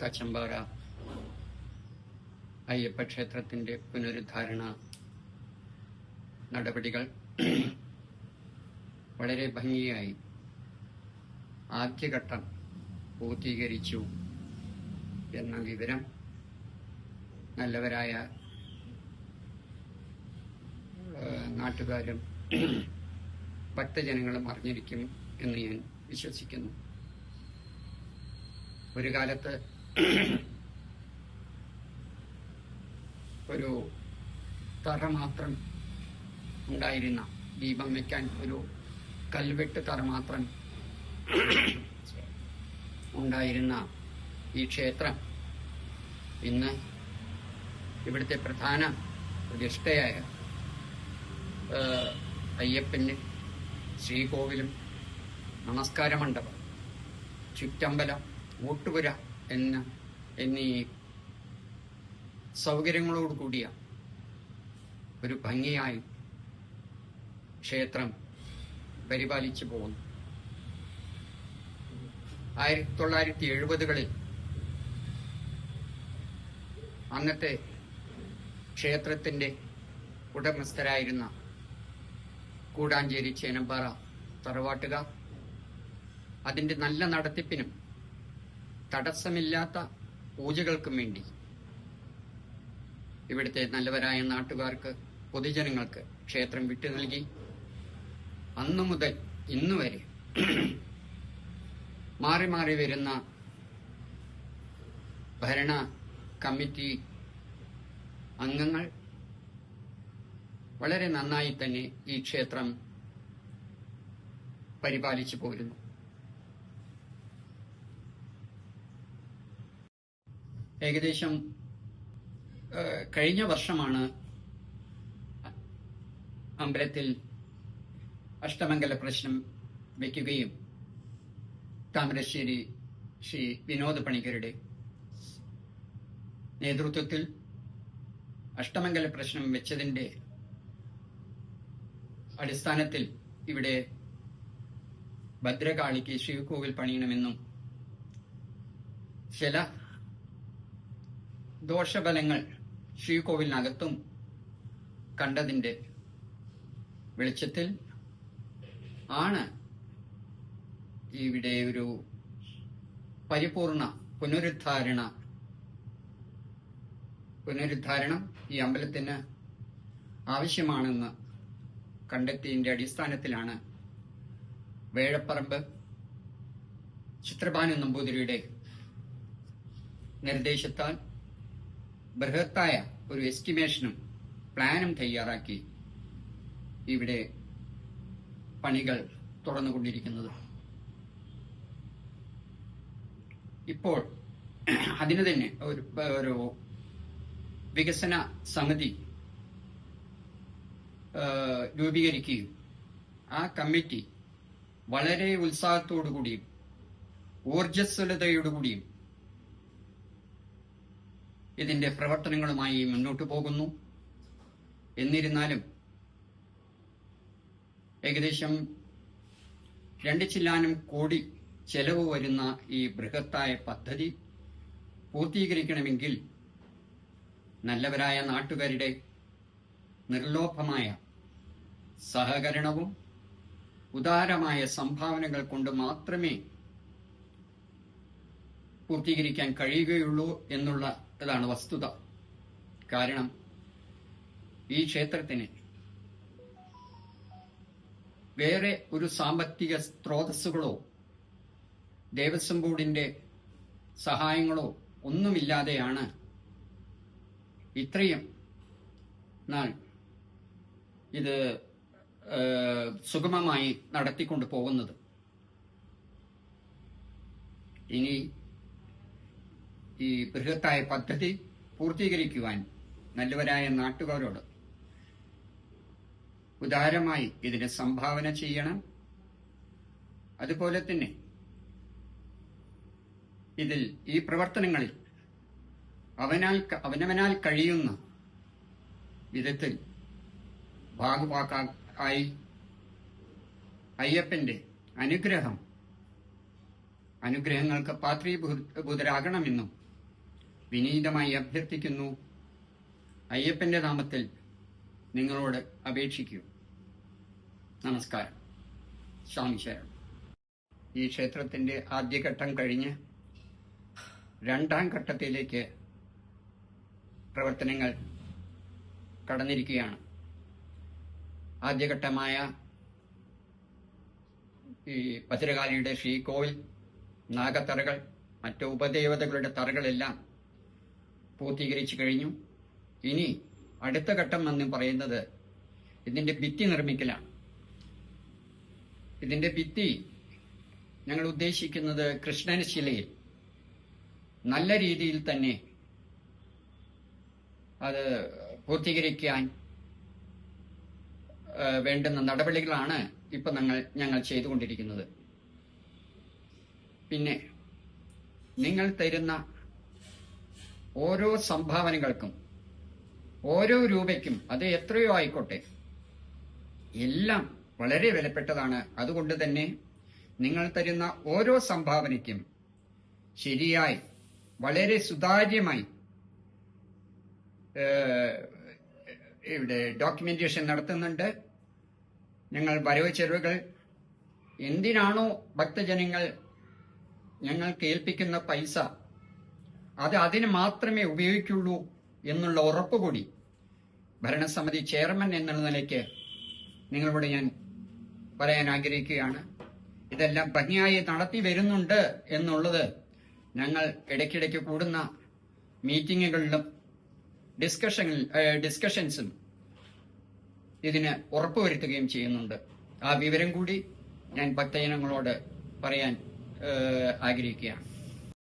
തച്ചമ്പാറ അയ്യപ്പ ക്ഷേത്രത്തിന്റെ പുനരുദ്ധാരണ നടപടികൾ വളരെ ഭംഗിയായി ആദ്യഘട്ടം പൂർത്തീകരിച്ചു എന്ന വിവരം നല്ലവരായ നാട്ടുകാരും ഭക്തജനങ്ങളും അറിഞ്ഞിരിക്കും എന്ന് ഞാൻ വിശ്വസിക്കുന്നു. ഒരു കാലത്ത് ഒരു തറ മാത്രം ഉണ്ടായിരുന്ന ദീപം വെക്കാൻ ഒരു കൽവെട്ട് തറ മാത്രം ഉണ്ടായിരുന്ന ഈ ക്ഷേത്രം ഇന്ന് ഇവിടുത്തെ പ്രധാന പ്രതിഷ്ഠയായ അയ്യപ്പന് ശ്രീകോവിലും നമസ്കാര മണ്ഡപം ചുറ്റമ്പലം ഊട്ടുപുര എന്ന എന്നീ സൗകര്യങ്ങളോട് കൂടിയ ഒരു ഭംഗിയായി ക്ഷേത്രം പരിപാലിച്ചു പോകുന്നു. ആയിരത്തി തൊള്ളായിരത്തി എഴുപതുകളിൽ അന്നത്തെ ക്ഷേത്രത്തിന്റെ ഉടമസ്ഥരായിരുന്ന കൂടാഞ്ചേരി ചേനമ്പാറ തറവാട്ടുകാർ അതിന്റെ നല്ല നടത്തിപ്പിനും തടസ്സമില്ലാത്ത പൂജകൾക്കും വേണ്ടി. ഇവിടുത്തെ നല്ലവരായ നാട്ടുകാർക്ക് പൊതുജനങ്ങൾക്ക് ക്ഷേത്രം വിട്ടു നൽകി. അന്നു മുതൽ ഇന്നു വരെ മാറി മാറി വരുന്ന ഭരണ കമ്മിറ്റി അംഗങ്ങൾ വളരെ നന്നായി തന്നെ ഈ ക്ഷേത്രം പരിപാലിച്ചു പോരുന്നു. ഏകദേശം കഴിഞ്ഞ വർഷമാണ് അമ്പലത്തിൽ അഷ്ടമംഗല പ്രശ്നം വയ്ക്കുകയും താമരശ്ശേരി ശ്രീ വിനോദ് പണിക്കരുടെ നേതൃത്വത്തിൽ അഷ്ടമംഗല പ്രശ്നം വെച്ചതിന്റെ അടിസ്ഥാനത്തിൽ ഇവിടെ ഭദ്രകാളിക്ക് ശിവകോവിൽ പണിയണമെന്നും ചില ദോഷഫലങ്ങൾ ശ്രീകോവിലിനകത്തും കണ്ടതിന്റെ വെളിച്ചത്തിൽ ആണ് ഇവിടെ ഒരു പരിപൂർണ പുനരുദ്ധാരണ പുനരുദ്ധാരണം ഈ അമ്പലത്തിന് ആവശ്യമാണെന്ന് കണ്ടെത്തിയതിന്റെ അടിസ്ഥാനത്തിലാണ് വേഴപ്പറമ്പ് ചിത്രഭാനു നമ്പൂതിരിയുടെ നിർദ്ദേശത്താൽ ബൃഹത്തായ ഒരു എസ്റ്റിമേഷനും പ്ലാനും തയ്യാറാക്കി ഇവിടെ പണികൾ തുറന്നുകൊണ്ടിരിക്കുന്നത്. ഇപ്പോൾ അതിന് തന്നെ ഒരു ഒരു വികസന സമിതി രൂപീകരിക്കുകയും ആ കമ്മിറ്റി വളരെ ഉത്സാഹത്തോടു കൂടിയും ഊർജസ്വലതയോടുകൂടിയും ഇതിന്റെ പ്രവർത്തനങ്ങളുമായി മുന്നോട്ടു പോകുന്നു. എന്നിരുന്നാലും ഏകദേശം രണ്ട് ചില്ലാനം കോടി ചെലവ് വരുന്ന ഈ ബൃഹത്തായ പദ്ധതി പൂർത്തീകരിക്കണമെങ്കിൽ നല്ലവരായ നാട്ടുകാരുടെ നിർലോഭമായ സഹകരണവും ഉദാരമായ സംഭാവനകൾ കൊണ്ട് മാത്രമേ പൂർത്തീകരിക്കാൻ കഴിയുകയുള്ളൂ എന്നുള്ള ഇതാണ് വസ്തുത. കാരണം ഈ ക്ഷേത്രത്തിന് വേറെ ഒരു സാമ്പത്തിക സ്രോതസ്സുകളോ ദേവസ്വം ബോർഡിന്റെ സഹായങ്ങളോ ഒന്നുമില്ലാതെയാണ് ഇത്രയും നാൾ ഇത് സുഗമമായി നടത്തിക്കൊണ്ട് പോകുന്നത്. ഇനി ഈ ബൃഹത്തായ പദ്ധതി പൂർത്തീകരിക്കുവാൻ നല്ലവരായ നാട്ടുകാരോട് ഉദാരമായി ഇതിന് സംഭാവന ചെയ്യണം. അതുപോലെ തന്നെ ഇതിൽ ഈ പ്രവർത്തനങ്ങളിൽ അവനാൽ അവനവനാൽ കഴിയുന്ന വിധത്തിൽ ഭാഗവാക്കായി അയ്യപ്പന്റെ അനുഗ്രഹം അനുഗ്രഹങ്ങൾക്ക് പാത്രീഭൂതരാകണമെന്നും വിനീതമായി അഭ്യർത്ഥിക്കുന്നു. അയ്യപ്പന്റെ നാമത്തിൽ നിങ്ങളോട് അപേക്ഷിക്കൂ. നമസ്കാരം. സ്വാമി ശരണം. ഈ ക്ഷേത്രത്തിന്റെ ആദ്യഘട്ടം കഴിഞ്ഞ് രണ്ടാം ഘട്ടത്തിലേക്ക് പ്രവർത്തനങ്ങൾ കടന്നിരിക്കുകയാണ്. ആദ്യഘട്ടമായ ഈ ഭദ്രകാളിയുടെ ശ്രീകോവിൽ നാഗത്തറകൾ മറ്റു ഉപദേവതകളുടെ തറകളെല്ലാം പൂർത്തീകരിച്ചു കഴിഞ്ഞു. ഇനി അടുത്ത ഘട്ടം എന്ന് പറയുന്നത് ഇതിന്റെ ഭിത്തി നിർമ്മിക്കലാണ്. ഇതിന്റെ ഭിത്തി ഞങ്ങൾ ഉദ്ദേശിക്കുന്നത് കൃഷ്ണന് ശിലയിൽ. നല്ല രീതിയിൽ തന്നെ അത് പൂർത്തീകരിക്കാൻ വേണ്ടുന്ന നടപടികളാണ് ഇപ്പൊ ഞങ്ങൾ ഞങ്ങൾ ചെയ്തുകൊണ്ടിരിക്കുന്നത്. പിന്നെ നിങ്ങൾ തരുന്ന ഓരോ സംഭാവനകൾക്കും ഓരോ രൂപയ്ക്കും അത് എത്രയോ ആയിക്കോട്ടെ. എല്ലാം വളരെ വിലപ്പെട്ടതാണ്. അതുകൊണ്ട് തന്നെ നിങ്ങൾ തരുന്ന ഓരോ സംഭാവനയ്ക്കും ശരിയായി വളരെ സുതാര്യമായി ഇവിടെ ഡോക്യുമെന്റേഷൻ നടത്തുന്നുണ്ട്. ഞങ്ങൾ വരവ് ചെലവുകൾ എന്തിനാണോ ഭക്തജനങ്ങൾ ഞങ്ങൾക്ക് ഏൽപ്പിക്കുന്ന പൈസ അത് അതിന് മാത്രമേ ഉപയോഗിക്കുള്ളൂ എന്നുള്ള ഉറപ്പ് കൂടി ഭരണസമിതി ചെയർമാൻ എന്നുള്ള നിലയ്ക്ക് നിങ്ങളോട് ഞാൻ പറയാൻ ആഗ്രഹിക്കുകയാണ്. ഇതെല്ലാം ഭംഗിയായി നടത്തി വരുന്നുണ്ട് എന്നുള്ളത് ഞങ്ങൾ ഇടയ്ക്കിടയ്ക്ക് കൂടുന്ന മീറ്റിങ്ങുകളിലും ഡിസ്കഷൻ ഡിസ്കഷൻസും ഇതിന് ഉറപ്പുവരുത്തുകയും ചെയ്യുന്നുണ്ട്. ആ വിവരം കൂടി ഞാൻ ഭക്തജനങ്ങളോട് പറയാൻ ആഗ്രഹിക്കുകയാണ്.